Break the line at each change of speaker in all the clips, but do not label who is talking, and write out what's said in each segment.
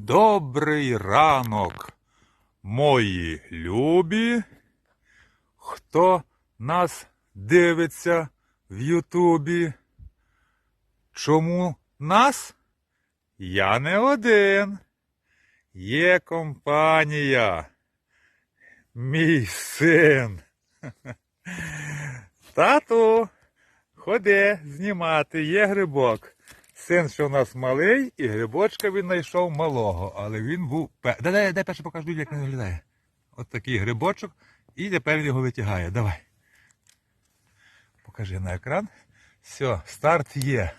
Добрий ранок, мої любі, хто нас дивиться в Ютубі. Чому нас? Я не один. Є компанія. Мій син. Тату, ходи знімати, є грибок. Син, що в нас малий, і грибочка він знайшов малого, але він був. пе- Дай, дай, дай перше покажу, як він виглядає. От такий грибочок, і тепер він його витягає. Давай. Покажи на екран. Все, старт є.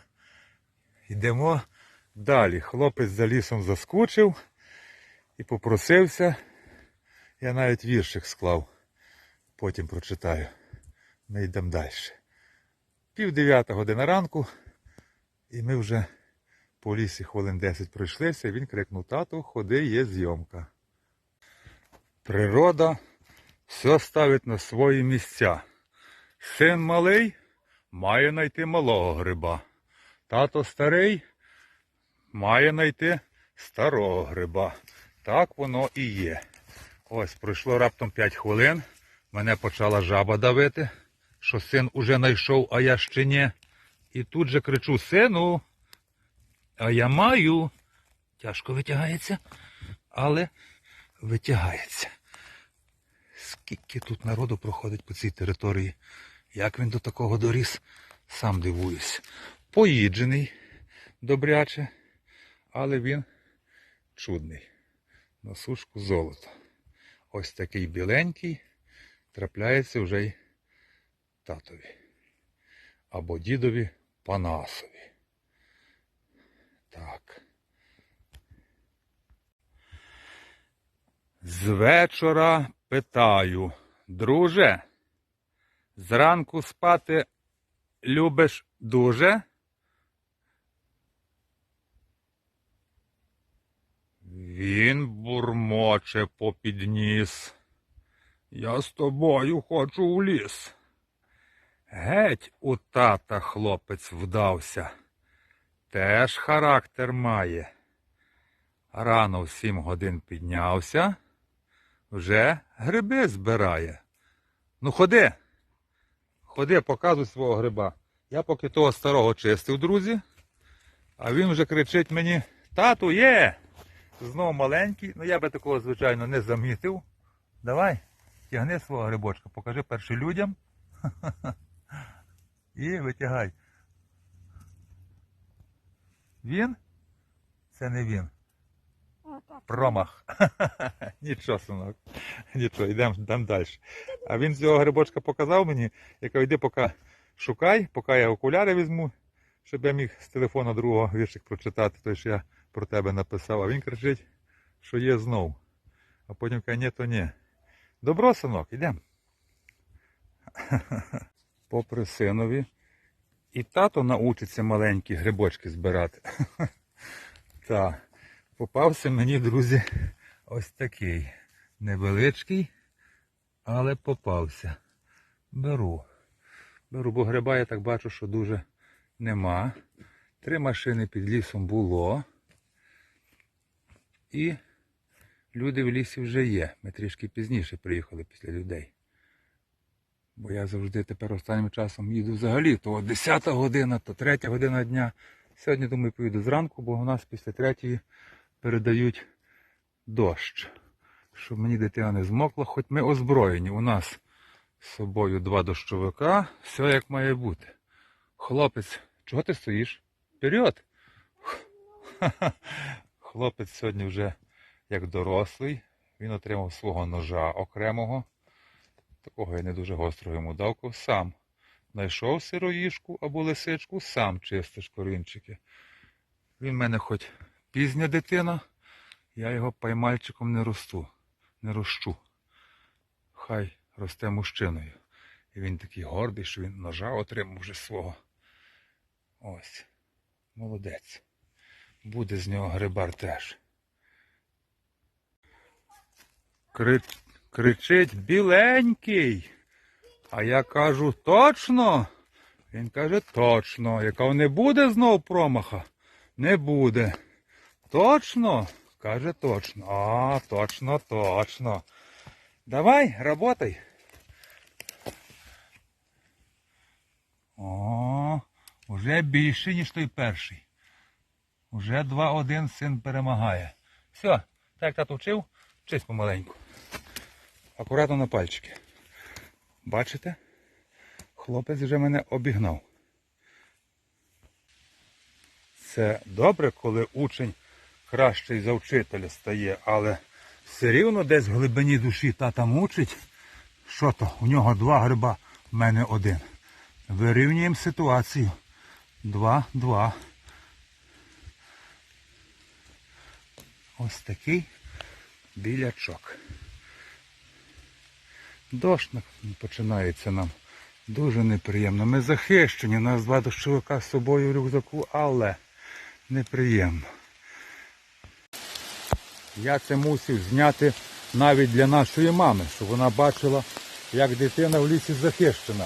Йдемо далі. Хлопець за лісом заскучив і попросився. Я навіть віршик склав. Потім прочитаю. Ми йдемо далі. Пів дев'ята година ранку. І ми вже по лісі хвилин 10 пройшлися, і він крикнув тату, ходи, є зйомка. Природа все ставить на свої місця. Син малий має знайти малого гриба. Тато старий має знайти старого гриба. Так воно і є. Ось пройшло раптом 5 хвилин. Мене почала жаба давити, що син уже знайшов, а я ще ні. І тут же кричу сину, а я маю. Тяжко витягається, але витягається. Скільки тут народу проходить по цій території, як він до такого доріс, сам дивуюсь. Поїджений добряче, але він чудний. На сушку золото. Ось такий біленький трапляється вже й татові або дідові Панасові. Так. З вечора питаю, друже, зранку спати любиш дуже? Він бурмоче попід ніс. Я з тобою хочу в ліс. Геть у тата хлопець вдався. Теж характер має. Рано в сім годин піднявся, вже гриби збирає. Ну ходи, ходи, показуй свого гриба. Я поки того старого чистив, друзі, а він вже кричить мені, тату є. Знов маленький, ну я би такого, звичайно, не замітив. Давай, тягни свого грибочка, покажи перше людям. І витягай. Він? Це не він. Промах. Нічого, синок. Нічого, йдемо йдем далі. А він цього грибочка показав мені, я кажу, йди поки шукай, поки я окуляри візьму, щоб я міг з телефона другого віршик прочитати, той, що я про тебе написав. А він кричить, що є знов. А потім каже, ні, то ні. Добро, синок, йдемо. Попри синові. І тато научиться маленькі грибочки збирати. Так, попався мені, друзі, ось такий. Невеличкий, але попався. Беру. Беру, бо гриба я так бачу, що дуже нема. Три машини під лісом було. І люди в лісі вже є. Ми трішки пізніше приїхали після людей. Бо я завжди тепер останнім часом їду взагалі, то 10 година, то 3 година дня. Сьогодні, думаю, поїду зранку, бо у нас після третьої передають дощ. Щоб мені дитина не змокла, хоч ми озброєні. У нас з собою два дощовика, все як має бути. Хлопець, чого ти стоїш? Вперед! Хлопець сьогодні вже як дорослий. Він отримав свого ножа окремого. Такого я не дуже гостро йому дав, сам. Знайшов сироїшку або лисичку, сам чистиш корінчики. Він в мене хоч пізня дитина, я його паймальчиком не росту, не рощу. Хай росте мужчиною. І він такий гордий, що він ножа отримав вже свого. Ось. Молодець. Буде з нього грибар теж. Кри... Кричить біленький. А я кажу, точно? Він каже, точно. Я не буде знов промаха? Не буде. Точно? Каже точно. А, точно, точно. Давай, работай. О, вже більше, ніж той перший. Уже 2-1 син перемагає. Все, так як тато вчив, вчись помаленьку. Акуратно на пальчики. Бачите? Хлопець вже мене обігнав. Це добре, коли учень кращий за вчителя стає, але все рівно десь в глибині душі тата мучить. Що то? У нього два гриба, в мене один. Вирівнюємо ситуацію. Два-два. Ось такий білячок. Дощ починається нам. Дуже неприємно. Ми захищені, у нас два дощовика з собою в рюкзаку, але неприємно. Я це мусив зняти навіть для нашої мами, щоб вона бачила, як дитина в лісі захищена.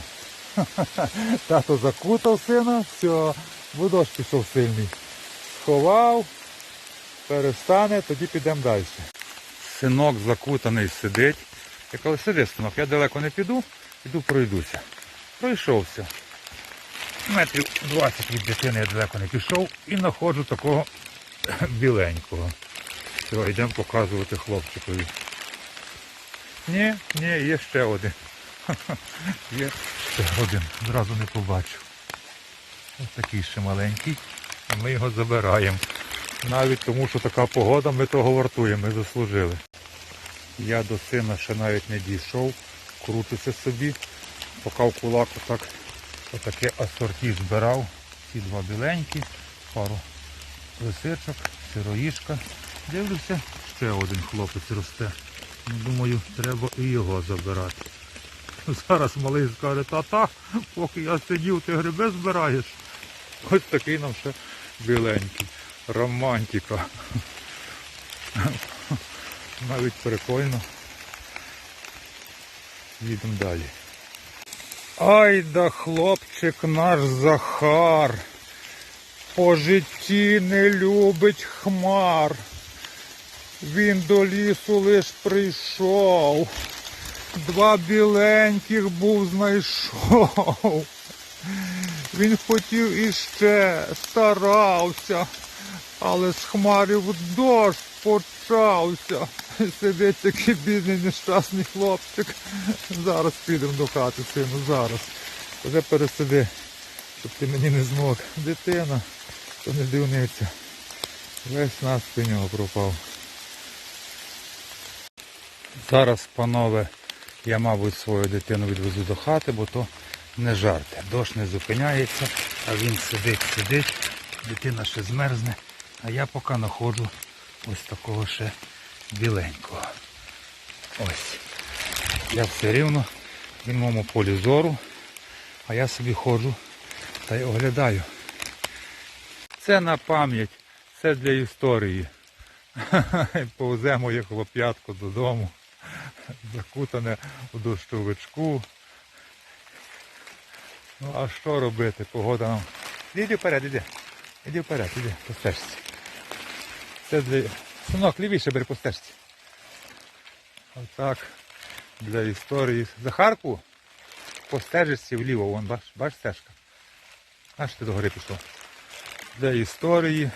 Тато закутав сина, все, бо пішов сильний. Сховав, перестане, тоді підемо далі. Синок закутаний сидить. Я кажу, сиди, синок, я далеко не піду, піду пройдуся. Пройшовся. Метрів 20 від дитини я далеко не пішов і знаходжу такого біленького. Все, йдемо показувати хлопчикові. Ні, ні, є ще один. Є ще один. Зразу не побачив. Ось такий ще маленький. А ми його забираємо. Навіть тому, що така погода, ми того вартуємо, ми заслужили. Я до сина ще навіть не дійшов, крутиться собі, поки в кулак отак, отаке асорті збирав. Ці два біленькі, пару лисичок, сироїшка. Дивлюся, ще один хлопець росте. Ну, Думаю, треба і його забирати. Зараз малий скаже, та-та, поки я сидів, ти гриби збираєш. Ось такий нам ще біленький. Романтика. Навіть прикольно. Їдемо далі. Ай да хлопчик наш Захар. По житті не любить хмар. Він до лісу лиш прийшов. Два біленьких був знайшов. Він хотів іще, старався, але з хмарів дощ почався. Сидить такий бідний нещасний хлопчик. Зараз підемо до хати, сину, зараз. Вже пересиди, щоб ти мені не змог. Дитина, то не дивниця. Весь у нього пропав. Зараз, панове, я, мабуть, свою дитину відвезу до хати, бо то не жарти. Дощ не зупиняється, а він сидить, сидить, дитина ще змерзне, а я поки знаходжу ось такого ще біленького. Ось. Я все рівно в моєму полі зору, а я собі ходжу та й оглядаю. Це на пам'ять, це для історії. Повзе моє хлоп'ятко додому, закутане у дощовичку. Ну а що робити? Погода нам. Іди вперед, іди. Іди вперед, іди, по стежці. Це для... Синок, лівіше бери по стежці. Отак. Для історії. Захарку по стежці вліво, вон, бач, бач стежка. Аж ти догори пішов. Для історії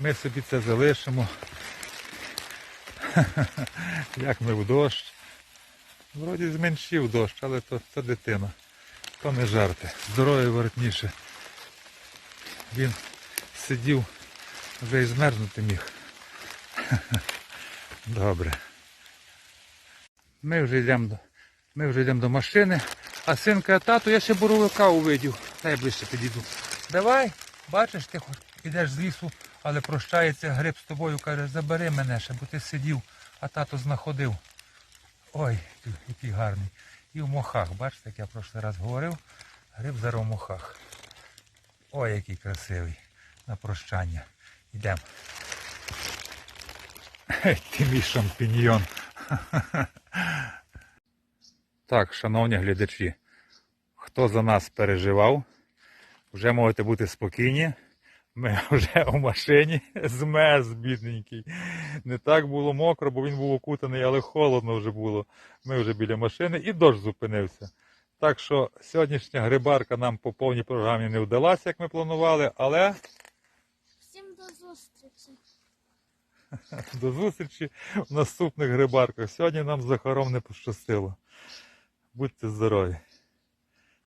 ми собі це залишимо. Як ми в дощ. Вроді зменшив дощ, але то, то дитина. То не жарти. Здоров'я воротніше. Він сидів, вже і змерзнути міг. Добре. Ми вже йдемо до, ми вже йдемо до машини. А син каже, тату, я ще боровика увидів. Ближче підійду. Давай, бачиш, ти хоч ідеш з лісу, але прощається гриб з тобою, каже, забери мене ще, бо ти сидів, а тато знаходив. Ой, який гарний. І в мохах, бачите, як я в прошлий раз говорив, гриб зараз в мохах. Ой, який красивий. На прощання. Йдемо. Ти мій шампіньйон. Так, шановні глядачі, хто за нас переживав, вже можете бути спокійні. Ми вже у машині змерз, бідненький. Не так було мокро, бо він був окутаний, але холодно вже було. Ми вже біля машини і дощ зупинився. Так що сьогоднішня грибарка нам по повній програмі не вдалася, як ми планували, але До зустрічі в наступних грибарках. Сьогодні нам з Захаром не пощастило. Будьте здорові!